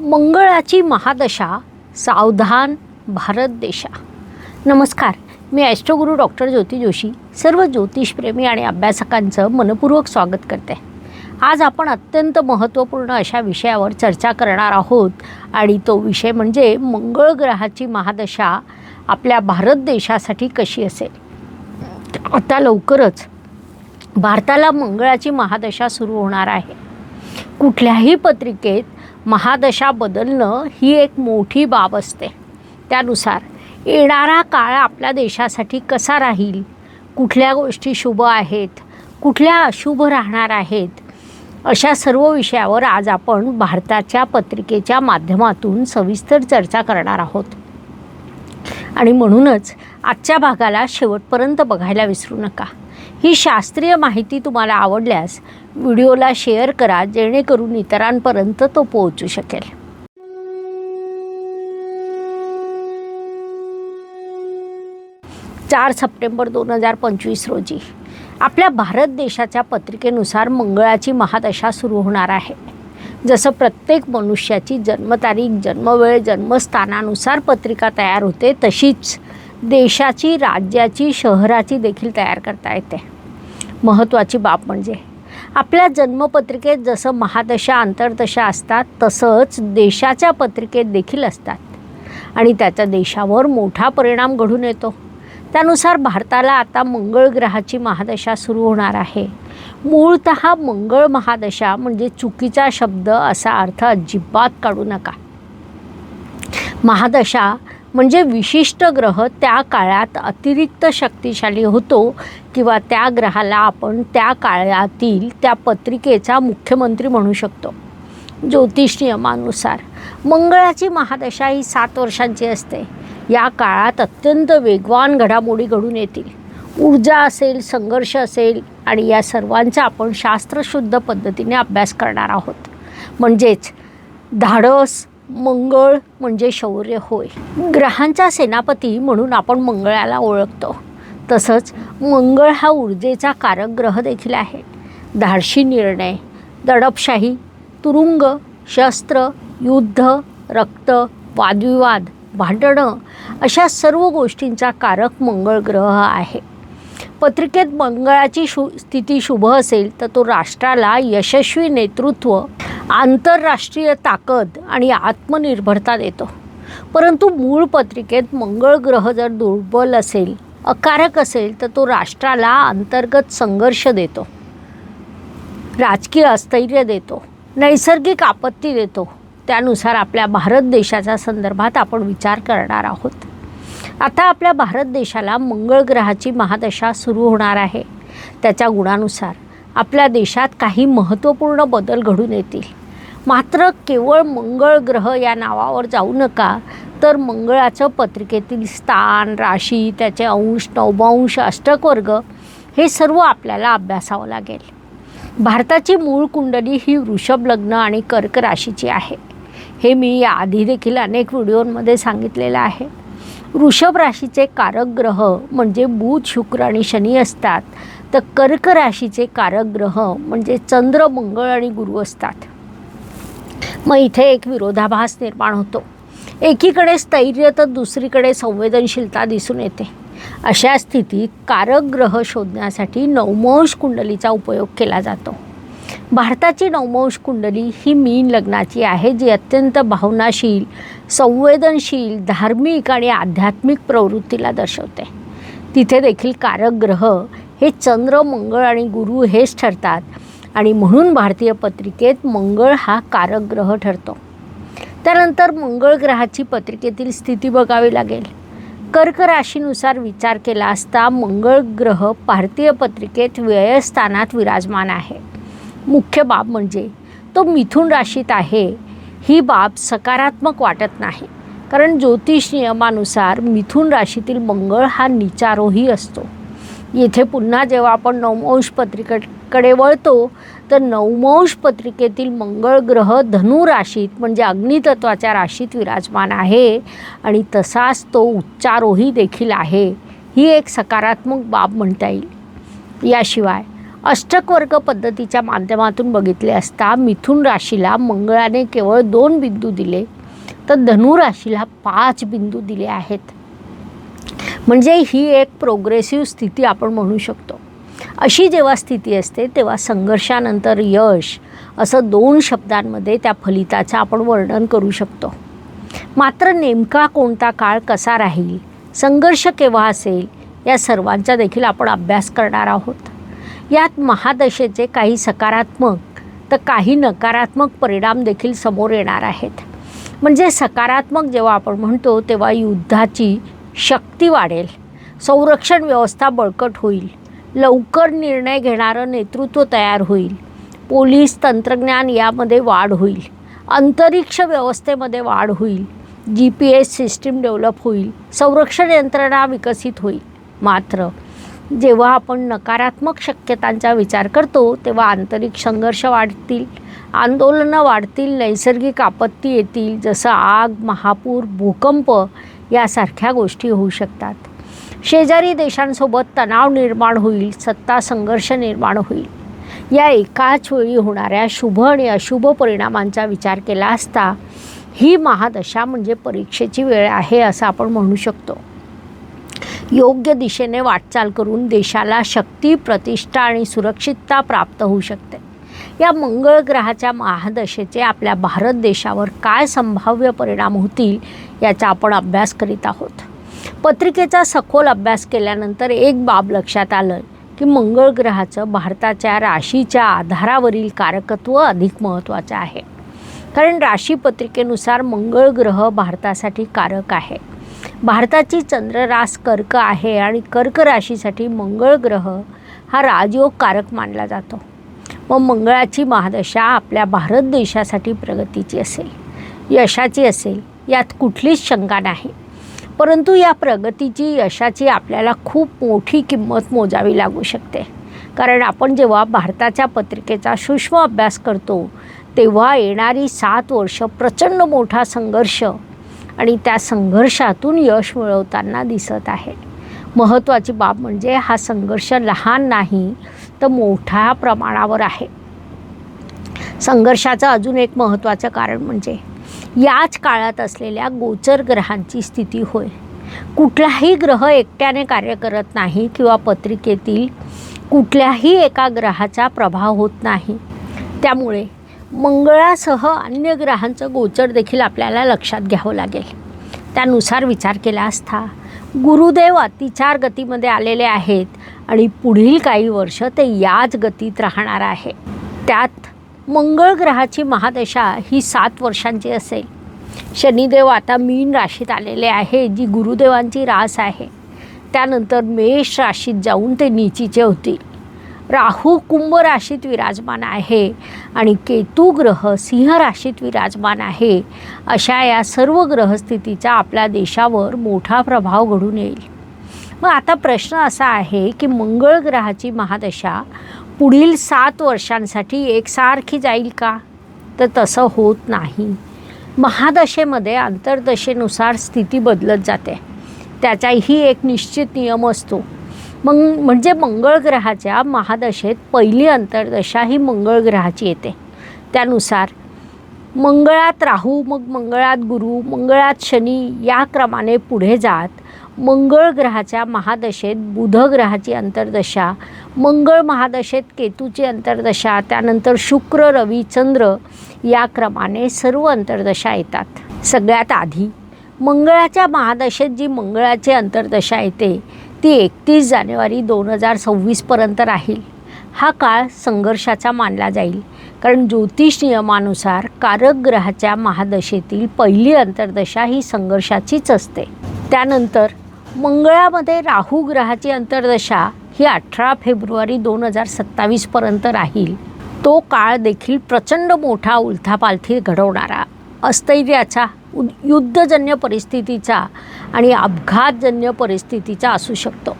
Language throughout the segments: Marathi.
मंगळाची महादशा सावधान भारत देशा. नमस्कार मी ॲस्ट्रोगुरू डॉक्टर ज्योती जोशी सर्व ज्योतिषप्रेमी आणि अभ्यासकांचं मनपूर्वक स्वागत करते. आज आपण अत्यंत महत्त्वपूर्ण अशा विषयावर चर्चा करणार आहोत आणि तो विषय म्हणजे मंगळ ग्रहाची महादशा आपल्या भारत देशासाठी कशी असेल? आता लवकरच भारताला मंगळाची महादशा सुरू होणार आहे. कुठल्याही पत्रिकेत महादशा बदलणं ही एक मोठी बाब असते. त्यानुसार येणारा काळ आपल्या देशासाठी कसा राहील? कुठल्या गोष्टी शुभ आहेत? कुठल्या अशुभ राहणार आहेत? अशा सर्व विषयावर आज आपण भारताच्या पत्रिकेच्या माध्यमातून सविस्तर चर्चा करणार आहोत. आणि म्हणूनच आजच्या भागाला शेवटपर्यंत बघायला विसरू नका. ही शास्त्रीय माहिती तुम्हाला आवडल्यास व्हिडिओला शेअर करा जेणेकरून इतरांपर्यंत तो पोहोचू शकेल. चार सप्टेंबर दोन हजार पंचवीस रोजी आपल्या भारत देशाच्या पत्रिकेनुसार मंगळाची महादशा सुरू होणार आहे. जसं प्रत्येक मनुष्याची जन्मतारीख जन्मवेळ जन्मस्थानानुसार पत्रिका तयार होते तशीच देशाची राज्याची शहराची देखील तयार करता येते. महत्त्वाची बाब म्हणजे आपल्या जन्मपत्रिकेत जसं महादशा आंतरदशा असतात तसंच देशाच्या पत्रिकेत देखील असतात. आणि त्याचा देशावर मोठा परिणाम घडून येतो. त्यानुसार भारताला आता मंगळ ग्रहाची महादशा सुरू होणार आहे. मूळत मंगळ महादशा म्हणजे चुकीचा शब्द असा अर्थ अजिबात काढू नका. महादशा म्हणजे विशिष्ट ग्रह त्या काळात अतिरिक्त शक्तिशाली होतो किंवा त्या ग्रहाला आपण त्या काळातील त्या पत्रिकेचा मुख्यमंत्री म्हणू शकतो. ज्योतिष नियमानुसार मंगळाची महादशा ही सात वर्षांची असते. या काळात अत्यंत वेगवान घडामोडी घडून येतील. ऊर्जा असेल संघर्ष असेल आणि या सर्वांचा आपण शास्त्रशुद्ध पद्धतीने अभ्यास करणार आहोत. म्हणजेच धाडस मंगळ म्हणजे शौर्य होय. ग्रहांचा सेनापती म्हणून आपण मंगळाला ओळखतो. तसंच मंगळ हा ऊर्जेचा कारक ग्रह देखील आहे. धाडशी निर्णय दडपशाही तुरुंग शस्त्र युद्ध रक्त वादविवाद भांडणं अशा सर्व गोष्टींचा कारक मंगळ ग्रह आहे. पत्रिकेत मंगळाची शु स्थिती शुभ असेल तर तो राष्ट्राला यशस्वी नेतृत्व आंतरराष्ट्रीय ताकद आणि आत्मनिर्भरता देतो. परंतु मूळ पत्रिकेत मंगळ ग्रह जर दुर्बल असेल अकारक असेल तर तो राष्ट्राला अंतर्गत संघर्ष देतो राजकीय अस्थैर्य देतो नैसर्गिक आपत्ती देतो त्यानुसार आपल्या भारत देशाच्या संदर्भात आपण विचार करणार आहोत. आता आपल्या भारत देशाला मंगळ ग्रहाची महादशा सुरू होणार आहे. त्याच्या गुणानुसार आपल्या देशात काही महत्त्वपूर्ण बदल घडून येतील. मात्र केवळ मंगळ ग्रह या नावावर जाऊ नका तर मंगळाचं पत्रिकेतील स्थान राशी त्याचे अंश नवमांश अष्टकवर्ग हे सर्व आपल्याला अभ्यासावं लागेल. भारताची मूळ कुंडली ही वृषभ लग्न आणि कर्क राशीची आहे. हे मी याआधी देखील अनेक व्हिडिओमध्ये सांगितलेलं आहे. वृषभ राशीचे कारक ग्रह म्हणजे बुध शुक्र आणि शनी असतात. तर कर्क राशीचे कारक ग्रह म्हणजे चंद्र मंगळ आणि गुरु असतात. मग इथे एक विरोधाभास निर्माण होतो. एकीकडे स्थैर्य तर दुसरीकडे संवेदनशीलता दिसून येते. अशा स्थितीत कारक ग्रह शोधण्यासाठी नवमंश कुंडलीचा उपयोग केला जातो. भारताची नवमंश कुंडली ही मीन लग्नाची आहे जी अत्यंत भावनाशील संवेदनशील धार्मिक आणि आध्यात्मिक प्रवृत्तीला दर्शवते. तिथे देखील कारक ग्रह हे चंद्र मंगळ आणि गुरु हेच ठरतात आणि म्हणून भारतीय पत्रिकेत मंगळ हा कारक ग्रह ठरतो. त्यानंतर मंगळ ग्रहाची पत्रिकेतील स्थिती बघावी लागेल. कर्क राशीनुसार विचार केला असता मंगळ ग्रह भारतीय पत्रिकेत व्ययस्थानात विराजमान आहे. मुख्य बाब म्हणजे तो मिथुन राशीत आहे. ही बाब सकारात्मक वाटत नाही. कारण ज्योतिष नियमानुसार मिथुन राशीतील मंगळ हा निचारोही असतो. येथे पुन्हा जेव्हा आपण नवमंश पत्रिकेकडे वळतो तर नवमंश पत्रिकेतील मंगळ ग्रह धनु राशीत म्हणजे अग्नितत्वाच्या राशीत विराजमान आहे आणि तसाच तो उच्चारोही देखील आहे. ही एक सकारात्मक बाब म्हणता येईल. याशिवाय अष्टक वर्ग पद्धतीच्या माध्यमातून बघितले असता मिथुन राशीला मंगळाने केवळ दोन बिंदू दिले तर धनु राशीला पाच बिंदू दिले आहेत. म्हणजे ही एक प्रोग्रेसिव्ह स्थिती आपण म्हणू शकतो. अशी जेव्हा स्थिती असते तेव्हा संघर्षानंतर यश असं दोन शब्दांमध्ये त्या फलिताचं आपण वर्णन करू शकतो. मात्र नेमका कोणता काळ कसा राहील संघर्ष केव्हा असेल या सर्वांचा देखील आपण अभ्यास करणार आहोत. यात महादशेचे काही सकारात्मक तर काही नकारात्मक परिणाम देखील समोर येणार आहेत. म्हणजे सकारात्मक जेव्हा आपण म्हणतो तेव्हा युद्धाची शक्ती वाढेल संरक्षण व्यवस्था बळकट होईल लवकर निर्णय घेणारं नेतृत्व तयार होईल पोलीस तंत्रज्ञान यामध्ये वाढ होईल अंतरिक्ष व्यवस्थेमध्ये वाढ होईल G P S system develop होईल संरक्षण यंत्रणा विकसित होईल मात्र जेव्हा आपण नकारात्मक शक्यतांचा विचार करतो तेव्हा आंतरिक संघर्ष वाढतील आंदोलनं वाढतील नैसर्गिक आपत्ती येतील जसं आग महापूर भूकंप यासारख्या गोष्टी होऊ शकतात. शेजारी देशांसोबत तणाव निर्माण होईल सत्ता संघर्ष निर्माण होईल. या एकाच वेळी होणाऱ्या शुभ आणि अशुभ परिणामांचा विचार केला असता ही महादशा म्हणजे परीक्षेची वेळ आहे असं आपण म्हणू शकतो. योग्य दिशेने वाटचाल करून देशाला शक्ती प्रतिष्ठा आणि सुरक्षितता प्राप्त होऊ शकते. या मंगळ ग्रहाच्या महादशेचे आपल्या भारत देशावर काय संभाव्य परिणाम होतील याचा आपण अभ्यास करीत आहोत. पत्रिकेचा सखोल अभ्यास केल्यानंतर एक बाब लक्षात आलं की मंगळ ग्रहाचं भारताच्या राशीच्या आधारावरील कारकत्व अधिक महत्त्वाचं आहे. कारण राशी पत्रिकेनुसार मंगळ ग्रह भारतासाठी कारक आहे. भारताची चंद्ररास कर्क आहे आणि कर्क राशीसाठी मंगळ ग्रह हा राजयोग कारक मानला जातो. व मंगळाची महादशा आपल्या भारत देशासाठी प्रगतीची असेल यशाची असेल यात कुठलीच शंका नाही. परंतु या प्रगतीची यशाची आपल्याला खूप मोठी किंमत मोजावी लागू शकते. कारण आपण जेव्हा भारताच्या पत्रिकेचा सूक्ष्म अभ्यास करतो तेव्हा येणारी सात वर्ष प्रचंड मोठा संघर्ष आणि त्या संघर्षातून यश मिळवताना दिसत आहे. महत्त्वाची बाब म्हणजे हा संघर्ष लहान नाही तर मोठ्या प्रमाणावर आहे. संघर्षाचं अजून एक महत्त्वाचं कारण म्हणजे याच काळात असलेल्या गोचर ग्रहांची स्थिती होय. कुठलाही ग्रह एकट्याने कार्य करत नाही किंवा पत्रिकेतील कुठल्याही एका ग्रहाचा प्रभाव होत नाही. त्यामुळे मंगळासह अन्य ग्रहांचं गोचर देखील आपल्याला लक्षात घ्यावं लागेल. त्यानुसार विचार केला असता गुरुदेव अतिचार गतीमध्ये आलेले आहेत आणि पुढील काही वर्ष ते याच गतीत राहणार आहे. त्यात मंगळ ग्रहाची महादशा ही सात वर्षांची असेल. शनिदेव आता मीन राशीत आलेले आहे जी गुरुदेवांची रास आहे. त्यानंतर मेष राशीत जाऊन ते नीचीचे होतील. राहू कुंभ राशीत विराजमान आहे आणि केतू ग्रह सिंह राशीत विराजमान आहे. अशा या सर्व ग्रहस्थितीचा आपल्या देशावर मोठा प्रभाव घडून येईल. मग आता प्रश्न असा आहे की मंगळ ग्रहाची महादशा पुढील सात वर्षांसाठी एकसारखी जाईल का? तर तसं होत नाही. महादशेमध्ये अंतर्दशेनुसार स्थिती बदलत जाते. त्याचाही एक निश्चित नियम असतो. मग म्हणजे मंगळ ग्रहाच्या महादशेत पहिली अंतर्दशा ही मंगळ ग्रहाची येते. त्यानुसार मंगळात राहू मग मंगळात गुरु मंगळात शनी या क्रमाने पुढे जात मंगळ ग्रहाच्या महादशेत बुध ग्रहाची अंतर्दशा मंगळ महादशेत केतूची अंतर्दशा त्यानंतर शुक्र रवी चंद्र या क्रमाने सर्व अंतर्दशा येतात. सगळ्यात आधी मंगळाच्या महादशेत जी मंगळाची अंतर्दशा येते ती एकतीस जानेवारी दोन हजार सव्वीसपर्यंत राहील. हा काळ संघर्षाचा मानला जाईल. कारण ज्योतिष नियमानुसार कारक ग्रहाच्या महादशेतील पहिली अंतर्दशा ही संघर्षाचीच असते. त्यानंतर मंगळामध्ये राहू ग्रहाची अंतर्दशा ही अठरा फेब्रुवारी दोन हजार सत्तावीसपर्यंत राहील. तो काळ देखील प्रचंड मोठा उलथापालथी घडवणारा अस्थैर्याचा उ युद्धजन्य परिस्थितीचा आणि अपघातजन्य परिस्थितीचा असू शकतो.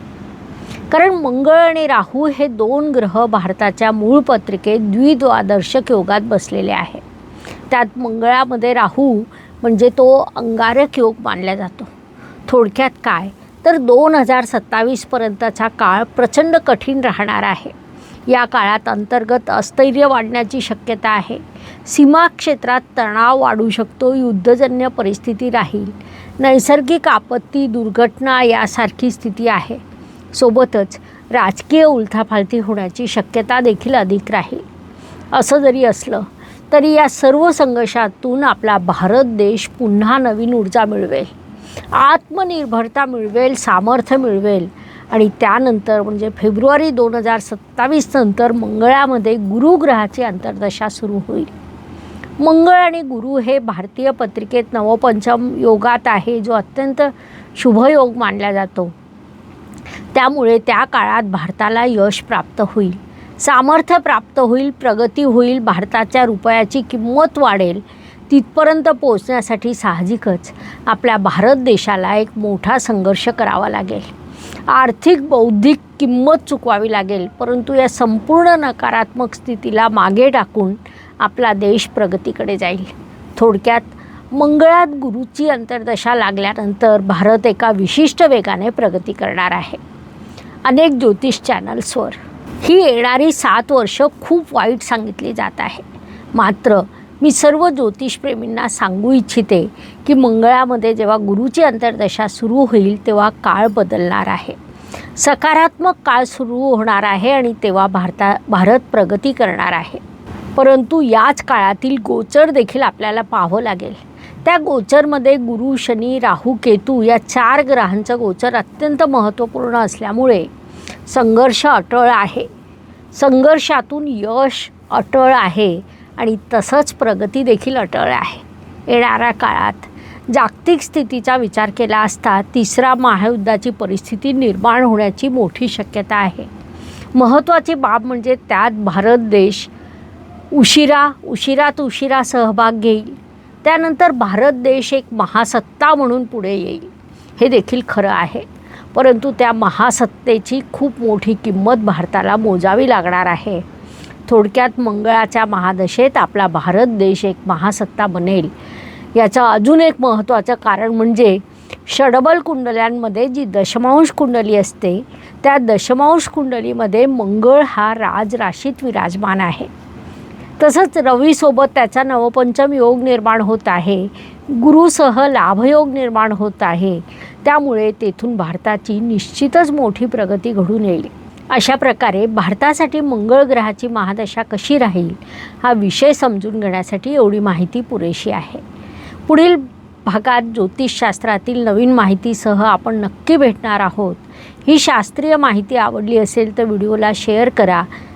कारण मंगळ आणि राहू हे दोन ग्रह भारताच्या मूळ पत्रिकेत द्विद्वादर्शक योगात बसलेले आहे. त्यात मंगळामध्ये राहू म्हणजे तो अंगारक योग मानला जातो. थोडक्यात काय? तर दोन हजार सत्तावीसपर्यंतचा काळ प्रचंड कठीण राहणार आहे. या काळात अंतर्गत अस्थैर्य वाढण्याची शक्यता आहे. सीमा क्षेत्रात तणाव वाढू शकतो युद्धजन्य परिस्थिती राहील. नैसर्गिक आपत्ती दुर्घटना यासारखी स्थिती आहे. सोबतच राजकीय उलथापालथी होण्याची शक्यता देखील अधिक राहील. असं जरी असलं तरी या सर्व संघर्षातून आपला भारत देश पुन्हा नवीन ऊर्जा मिळवेल. आत्मनिर्भरता मिळवेल सामर्थ्य मिळवेल आणि त्यानंतर म्हणजे फेब्रुवारी दोन हजार सत्तावीस नंतर मंगळामध्ये गुरुग्रहाची अंतर्दशा सुरू होईल. मंगळ आणि गुरु हे भारतीय पत्रिकेत नवपंचम योगात आहे जो अत्यंत शुभयोग मानला जातो. त्यामुळे त्या काळात भारताला यश प्राप्त होईल. सामर्थ्य प्राप्त होईल प्रगती होईल भारताच्या रुपयाची किंमत वाढेल तिथपर्यंत पोहोचण्यासाठी साहजिकच आपल्या भारत देशाला एक मोठा संघर्ष करावा लागेल. आर्थिक बौद्धिक किंमत चुकवावी लागेल परंतु या संपूर्ण नकारात्मक स्थितीला मागे टाकून आपला देश प्रगतीकडे जाईल. थोडक्यात मंगळात गुरुची अंतर्दशा लागल्यानंतर भारत एका विशिष्ट वेगाने प्रगती करणार आहे. अनेक ज्योतिष चॅनल्सवर ही येणारी सात वर्ष खूप वाईट सांगितली जात आहे. मात्र मी सर्व ज्योतिषप्रेमींना सांगू इच्छिते की मंगळामध्ये जेव्हा गुरुची अंतर्दशा सुरू होईल तेव्हा काळ बदलणार आहे. सकारात्मक काळ सुरू होणार आहे आणि तेव्हा भारता भारत प्रगती करणार आहे. परंतु याच काळातील गोचर देखील आपल्याला पाहावं लागेल. त्या गोचरमध्ये गुरु शनी राहू केतू या चार ग्रहांचं गोचर अत्यंत महत्त्वपूर्ण असल्यामुळे संघर्ष अटळ आहे. संघर्षातून यश अटळ आहे आणि तसंच प्रगती देखील अटळ आहे. येणाऱ्या काळात जागतिक स्थितीचा विचार केला असता तिसरा महायुद्धाची परिस्थिती निर्माण होण्याची मोठी शक्यता आहे. महत्त्वाची बाब म्हणजे त्यात भारत देश उशिरा उशिरात उशिरा सहभाग घेईल. त्यानंतर भारत देश एक महासत्ता म्हणून पुढे येईल. हे देखील खरं आहे. परंतु त्या महासत्तेची खूप मोठी किंमत भारताला मोजावी लागणार आहे. थोडक्यात मंगळाच्या महादशेत आपला भारत देश एक महासत्ता बनेल. याचं अजून एक महत्त्वाचं कारण म्हणजे षडबल कुंडल्यांमध्ये जी दशमांश कुंडली असते त्या दशमांश कुंडलीमध्ये मंगळ हा राज राशीत विराजमान आहे. तसंच रवीसोबत त्याचा नवपंचम योग निर्माण होत आहे. गुरुसह लाभयोग निर्माण होत आहे. त्यामुळे तेथून भारताची निश्चितच मोठी प्रगती घडून येईल. अशा प्रकारे भारतासाठी मंगळ ग्रहाची महादशा कशी राहील हा विषय समजून घेण्यासाठी एवढी माहिती पुरेशी आहे. पुढील भागात ज्योतिषशास्त्रातील नवीन माहितीसह आपण नक्की भेटणार आहोत. ही शास्त्रीय माहिती आवडली असेल तर व्हिडिओला शेअर करा.